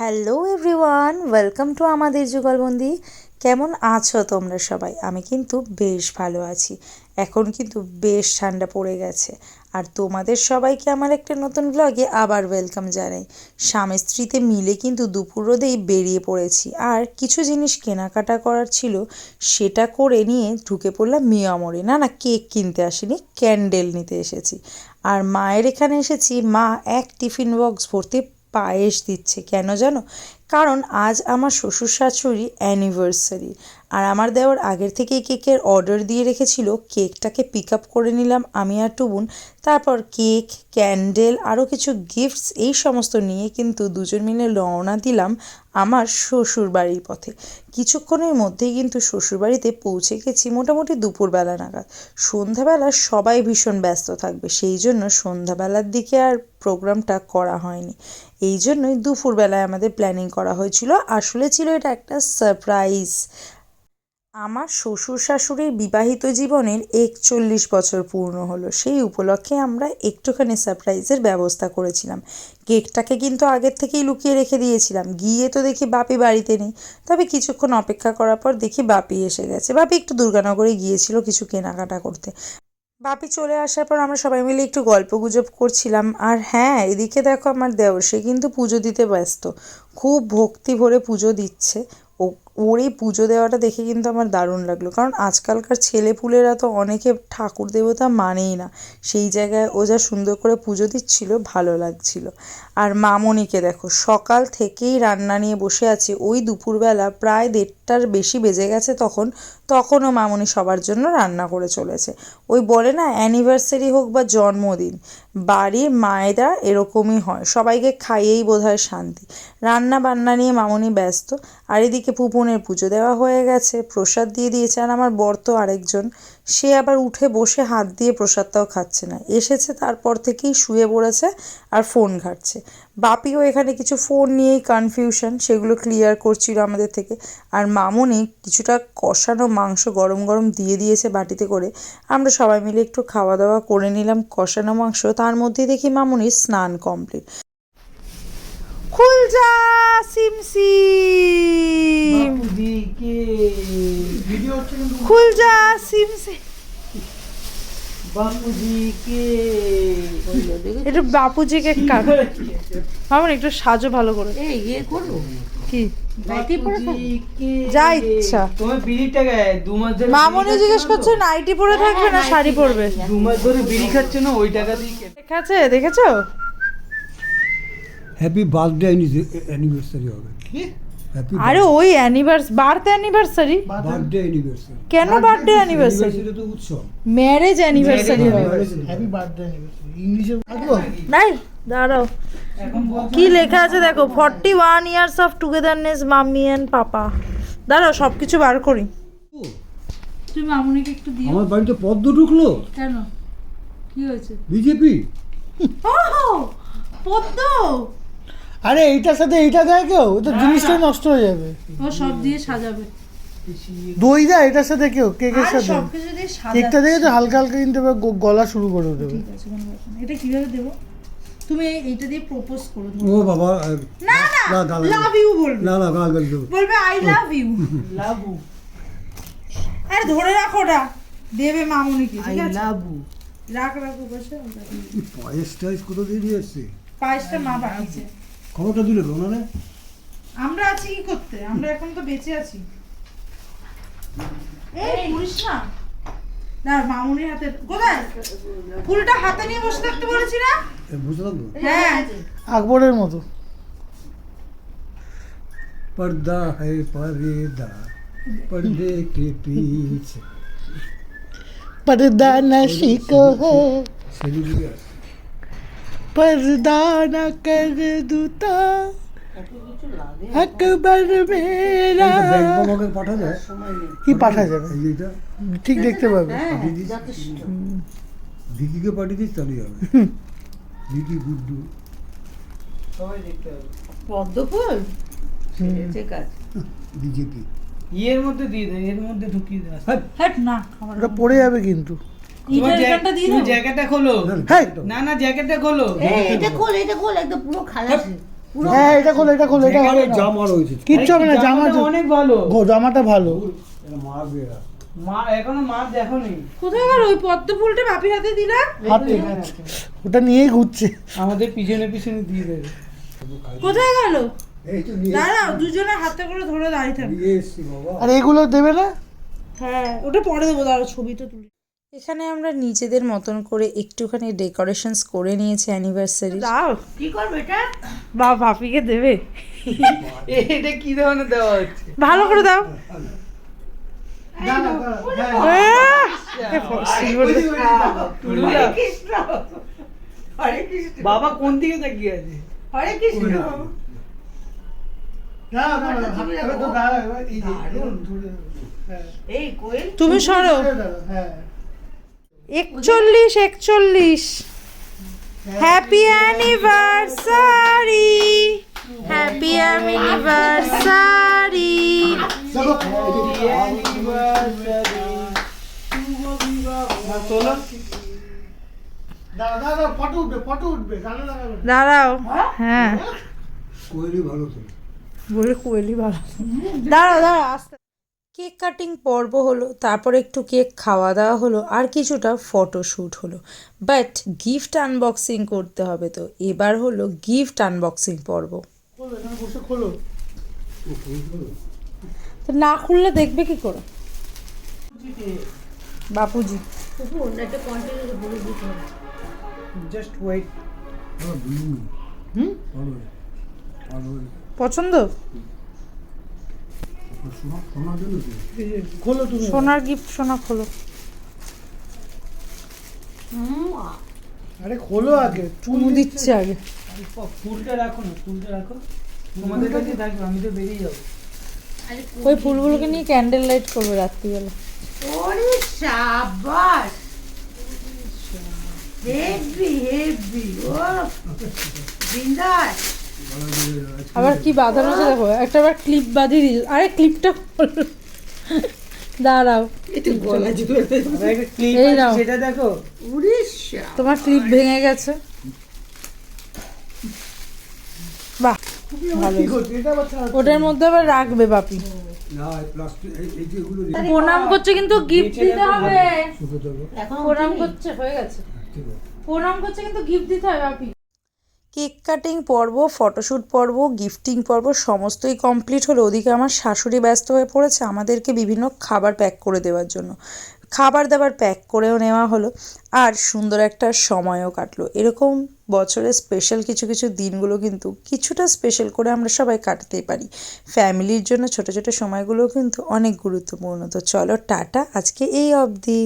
Hello everyone, welcome to আমাদের যুগলবন্দি। কেমন আছো তোমরা সবাই? আমি কিন্তু বেশ ভালো আছি। এখন কিন্তু বেশ ঠান্ডা পড়ে গেছে। আর তোমাদের সবাইকে আমার একটা নতুন ব্লগে আবার ওয়েলকাম জানাই। স্বামী স্ত্রীতে মিলে কিন্তু দুপুর রোদেই বেরিয়ে পড়েছি। আর কিছু জিনিস কেনাকাটা করার ছিল, সেটা করে নিয়ে ঢুকে পড়লাম মিয়ামরে। না না, কেক কিনতে আসিনি ক্যান্ডেল নিতে এসেছি। আর মায়ের এখানে এসেছি, মা এক টিফিন বক্স ভর্তি পায়েস দিচ্ছে। কেন জানো? কারণ আজ আমার শ্বশুর শাশুড়ি অ্যানিভার্সারি আর আমার দেওয়ার আগের থেকেই কেকের অর্ডার দিয়ে রেখেছিল। কেকটাকে পিক আপ করে নিলাম আমি আর টুবুন। তারপর কেক ক্যান্ডেল আরও কিছু গিফটস এই সমস্ত নিয়ে কিন্তু দুজন মিলে রওনা দিলাম আমার শ্বশুর বাড়ির পথে। কিছুক্ষণের মধ্যেই কিন্তু শ্বশুরবাড়িতে পৌঁছে গেছি মোটামুটি দুপুরবেলা নাগাদ। সন্ধ্যাবেলা সবাই ভীষণ ব্যস্ত থাকবে, সেই জন্য সন্ধ্যাবেলার দিকে আর প্রোগ্রামটা করা হয়নি। এই জন্যই দুপুরবেলায় আমাদের প্ল্যানিং করা হয়েছিল। আসলে ছিল এটা একটা সারপ্রাইজ আমার শ্বশুর শাশুড়ির বিবাহিত জীবনের একচল্লিশ বছর পূর্ণ হলো। সেই উপলক্ষে আমরা একটুখানি সারপ্রাইজের ব্যবস্থা করেছিলাম। কেকটাকে কিন্তু আগের থেকেই লুকিয়ে রেখে দিয়েছিলাম। গিয়ে তো দেখি বাপি বাড়িতে নেই। তবে কিছুক্ষণ অপেক্ষা করার পর দেখি বাপি এসে গেছে। বাপি একটু দুর্গানগরে গিয়েছিল কিছু কেনাকাটা করতে। বাপি চলে আসার পর আমরা সবাই মিলে একটু গল্প গুজব করছিলাম। আর হ্যাঁ এদিকে দেখো আমার দেওর, সে কিন্তু পুজো দিতে ব্যস্ত। খুব ভক্তি ভরে পুজো দিচ্ছে। ওর এই পুজো দেওয়াটা দেখে কিন্তু আমার দারুণ লাগল। কারণ আজকালকার ছেলেপুলেরা তো অনেকে ঠাকুর দেবতা মানেই না। সেই জায়গায় ও যা সুন্দর করে পুজো দিচ্ছিল, ভালো লাগছিল। আর মামনিকে দেখো, সকাল থেকেই রান্না নিয়ে বসে আছে। ওই দুপুরবেলা প্রায় দেড়টার বেশি বেজে গেছে তখন, তখনও মামনি সবার জন্য রান্না করে চলেছে। ওই বলে না, অ্যানিভার্সারি হোক বা জন্মদিন, বাড়ির মায়েরা এরকমই হয়। সবাইকে খাইয়েই বোধ হয় শান্তি। রান্না বান্না নিয়ে মামনি ব্যস্ত। আর এদিকে পুপুনের পুজো দেওয়া হয়ে গেছে, প্রসাদ দিয়ে দিয়েছে, আর আমার বর তো আরেকজন। সে আবার উঠে বসে হাত দিয়ে প্রসাদটাও খাচ্ছে না। এসেছে তারপর থেকেই শুয়ে পড়েছে আর ফোন ঘাটছে। বাপিও এখানে কিছু ফোন নিয়েই কনফিউশন সেগুলো ক্লিয়ার করছিল আমাদের থেকে। আর মামনি কিছুটা কষানো মাংস গরম গরম দিয়ে দিয়েছে বাটিতে করে। আমরা সবাই মিলে একটু খাওয়া দাওয়া করে নিলাম কষানো মাংস। তার মধ্যেই দেখি মামনির স্নান কমপ্লিট খুল যা সিমসিম বাপুজি কে ভিডিও হচ্ছে কিন্তু খুল যা কে একটু বাপুজিকে কাট মামনি একটু সাজো ভালো করে। এই ইয়ে কি? যা ইচ্ছা। তোমার বিড়িটা গায়ে দু মাস ধরে মামনি জিজ্ঞেস করছে নাইটি পরে থাকবে না শাড়ি পরবে? দু মাস ধরে বিড়ি খাচ্ছে না ওই টাকা দিয়ে ঠিক আছে দেখেছ? হ্যাপি বার্থডে অ্যানিভার্সারি হবে। আরে ওই অ্যানিভার্স বার্থ অ্যানিভার্সারি বার্থডে অ্যানিভার্সারি কেন বার্থডে অ্যানিভার্সারি এটা তো উৎসব। ম্যারেজ অ্যানিভার্সারি হবে। হ্যাপি বার্থডে অ্যানিভার্সারি ইংলিশে থাকব নাই দাঁড়াও। কি লেখা আছে দেখো? Forty one years of togetherness mummy and papa দাঁড়াও সব কিছু বার করি। তুমি মামুনিকে একটু দিও। আমার বাড়িতে পদ্ম ঢুকলো। কেন? কি হয়েছে? বিজেপি। ও পদ্ম! আরে এইটার সাথে এইটা দেয় কেউ? তো জিনিসটাই নষ্ট হয়ে যাবে। ও সব দিয়ে সাজাবে। দই দেয় এটার সাথে কেউ? কেকের আর সাথে? সব কিছু দিয়ে সাজাবে কেকটা দেখে তো হালকা হালকা কিন্তু গলা শুরু করে দেবে। ঠিক আছে কোনো ব্যাপার না। এটা কীভাবে দেবো? তুমি এইটা দিয়ে প্রপোজ করো ও বাবা না না, না লাভ ইউ বলবে। না না গাল গাল দেবো বলবে আই লাভ ইউ লাবু আরে ধরে রাখো ওটা। দেবে মামুনিকে আই ঠিক আছে? লাবু রাখ রাখো বসে। পায়েস টায়েস কোথা দিয়ে দিয়ে এসছে? পায়েসটা মা বানিয়েছে। খবরটা দিলে তো না আমরা আছি কি করতে আমরা এখন তো বেঁচে আছি এই পুলিশ না না মামুনির হাতে কোথায় ফুলটা হাতে নিয়ে বসে থাকতে বলেছি না বুঝতে পারলো হ্যাঁ আকবরের মতো पर्दा है पर्दा पर्दे के पीछे पर्दा नशी को है সেলিব্রিটি আছে पर्दा न कर दूता আকবর মেরা ব্যাংক আমাকে পাঠা যায় কি পাঠা যাবে এই যেটা ঠিক দেখতে পাবে পাঠিয়ে দিস ভিকিকে পাঠিয়ে দিস তাহলে যাবে ভিকি গুড্ডু সবাই দেখতে হবে পদ্ম ফুল ঠিক আছে বিজেপি ইয়ের মধ্যে দিয়ে দেয় এর মধ্যে ঢুকিয়ে দেয় হ্যাট না আমার ওটা পড়ে যাবে কিন্তু জ্যাকেটটা খোলো। হ্যাঁ না না জ্যাকেটটা খোলো। এই এটা খোল এটা খোল একদম পুরো খালাসি হ্যাঁ এটা খোলো এটা খোলো এটা হবে জামা রয়েছে। কিচ্ছু হবে না জামা জামাটা অনেক ভালো। জামাটা ভালো। মারবে মা এখনও মাছ দেখোনি? কোথায় গেল? ওই পদ্ম ফুলটা বাপির হাতে দিলাম হাতে। ওটা নিয়েই ঘুরছে। আমাদের পিছনে পিছনে দিয়ে দেবে। কোথায় গেল? এই তো নিয়ে দাঁড়াও দুজনে হাতে করে ধরে দাঁড়িয়ে থাকবে নিয়ে আর এগুলো দেবে না? হ্যাঁ ওটা পরে দেবো দাঁড়াও ছবিটা তুলে। এখানে আমরা নিজেদের মতন করে একটুখানি ডেকোরেশনস করে নিয়েছি অ্যানিভার্সারি দাও কি করবে এটা? বা ভাপিকে দেবে। এটা কি ধরনের দেওয়া হচ্ছে? ভালো করে দাও। বাবা কোন দিকে তাকিয়ে আছে? হরে কৃষ্ণ। এই কোয়েল। তুমি সরো। হ্যাঁ। একচল্লিশ একচল্লিশ। হ্যাপি অ্যানিভার্সারি হ্যাপি অ্যানিভার্সারি দাঁড়াও, হ্যাঁ। কোয়েলি ভালো তো। বলে কোয়েলি ভালো। দাঁড়াও দাঁড়াও আস্তে। কেক কাটিং পর্ব হলো তারপর একটু কেক খাওয়া দাওয়া হলো আর কিছুটা ফটোশ্যুট হলো। বাট গিফট আনবক্সিং করতে হবে তো এবার হলো গিফট আনবক্সিং পর্ব। খোলো, এখানে বসে খোলো। তো না খুললে দেখবে কি করে? বাপুজি। জাস্ট ওয়েট পছন্দ শোনা শোনার জন্য তো খোলো তুমি সোনার গিফট সোনা খোলো। আরে খোলো আগে চুমু দিচ্ছে। আগে। ফুলটা রাখো না ফুলটা রাখো। তোমাদের কাছে থাকবে আমি তো বেরিয়ে যাব। ওই ফুলগুলোকে নিয়ে ক্যান্ডেল লাইট করবে রাত্রিবেলা। ওরে সাবাস হেভি হেভি ও বিন্দাস। আবার কি বাঁধানো আছে দেখো? একটা আবার ক্লিপ বাঁধিয়ে দিয়েছে আরে ক্লিপটা দাঁড়াও। সেটা দেখো। তোমার ক্লিপ ভেঙে গেছে। বাহ ওটার মধ্যে আবার রাখবে বাপি। না প্লাস্টিক এই এই যেগুলো প্রণাম করছে কিন্তু গিফট দিতে হবে। প্রণাম করছে হয়ে গেছে। প্রণাম করছে কিন্তু গিফট দিতে হবে বাপি। কেক কাটিং পর্ব, ফটোশ্যুট পর্ব, গিফটিং পর্ব, সমস্তই কমপ্লিট হলো। ওদিকে আমার শাশুড়ি ব্যস্ত হয়ে পড়েছে আমাদেরকে বিভিন্ন খাবার প্যাক করে দেওয়ার জন্য। খাবার দাবার প্যাক করেও নেওয়া হলো আর সুন্দর একটা সময়ও কাটলো। এরকম বছরের স্পেশাল কিছু কিছু দিনগুলো কিন্তু কিছুটা স্পেশাল করে আমরা সবাই কাটাতেই পারি। ফ্যামিলির জন্য ছোট ছোট সময়গুলোও কিন্তু অনেক গুরুত্বপূর্ণ। তো চলো টাটা, আজকে এই অবধি।